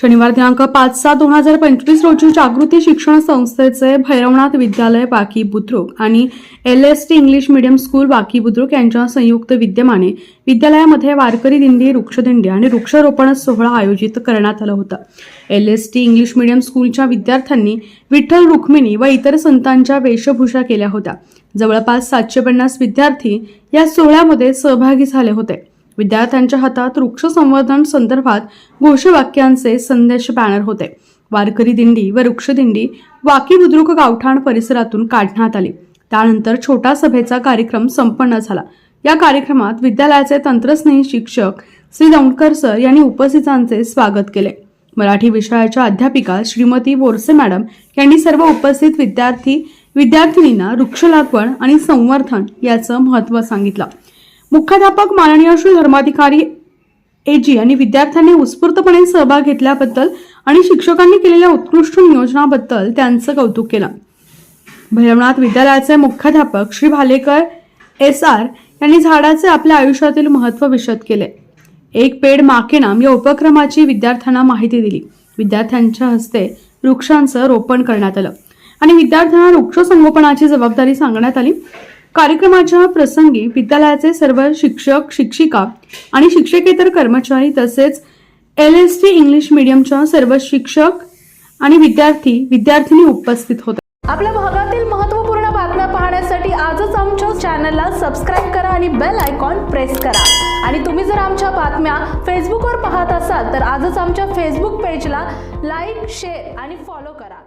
शनिवार दिनांक पाच सात दोन हजार पंचवीस रोजी जागृती शिक्षण संस्थेचे भैरवनाथ विद्यालय बाकी बुद्रुक आणि L S T English medium school Baki Budruk यांच्या संयुक्त विद्यमाने विद्यालयामध्ये वारकरी दिंडी वृक्षदिंडी आणि वृक्षारोपण सोहळा आयोजित करण्यात आला होता. L S T English medium स्कूलच्या विद्यार्थ्यांनी विठ्ठल रुक्मिणी व इतर संतांच्या वेशभूषा केल्या होत्या. जवळपास सातशे पन्नास विद्यार्थी या सोहळ्यामध्ये सहभागी झाले होते. विद्यार्थ्यांच्या हातात वृक्ष संवर्धन संदर्भात घोषवाक्यांचे संदेश बॅनर होते. वारकरी दिंडी व वृक्षदिंडी वाकी बुद्रुक गावठाण परिसरातून काढण्यात आली. त्यानंतर छोटा सभेचा कार्यक्रम संपन्न झाला. या कार्यक्रमात विद्यालयाचे तंत्रस्नेही शिक्षक श्री दौंडकर सर यांनी उपस्थितांचे स्वागत केले. मराठी विषयाच्या अध्यापिका श्रीमती बोरसे मॅडम यांनी सर्व उपस्थित विद्यार्थी विद्यार्थिनींना वृक्ष लागवड आणि संवर्धन याचं महत्त्व सांगितलं. मुख्याध्यापक माननीय श्री धर्माधिकारी एजी आणि विद्यार्थ्यांनी उत्स्फूर्तपणे सहभाग घेतल्याबद्दल आणि शिक्षकांनी केलेल्या उत्कृष्ट नियोजनाबद्दल त्यांचं कौतुक केलं. भैरवनाथ विद्यालयाचे मुख्याध्यापक श्री भालेकर एस आर यांनी झाडाचे आपल्या आयुष्यातील महत्त्व विशद केले. एक पेड माके नाम या उपक्रमाची विद्यार्थ्यांना माहिती दिली. विद्यार्थ्यांच्या हस्ते वृक्षांचं रोपण करण्यात आलं. आणि विद्यार्थ्यांना वृक्ष संगोपनाची जबाबदारी सांगण्यात आली. कार्यक्रमाच्या प्रसंगी विद्यालयाचे सर्व शिक्षक शिक्षिका आणि शिक्षकेतर कर्मचारी तसेच एल एस टी इंग्लिश मीडियमच्या सर्व शिक्षक आणि विद्यार्थी विद्यार्थिनी उपस्थित होते. आपल्या भागातील महत्त्वपूर्ण बातम्या पाहण्यासाठी आजच आमच्या चॅनलला सबस्क्राईब करा आणि बेल आयकॉन प्रेस करा. आणि तुम्ही जर आमच्या बातम्या फेसबुकवर पाहत असाल तर आजच आमच्या फेसबुक पेजला लाईक शेअर आणि फॉलो करा.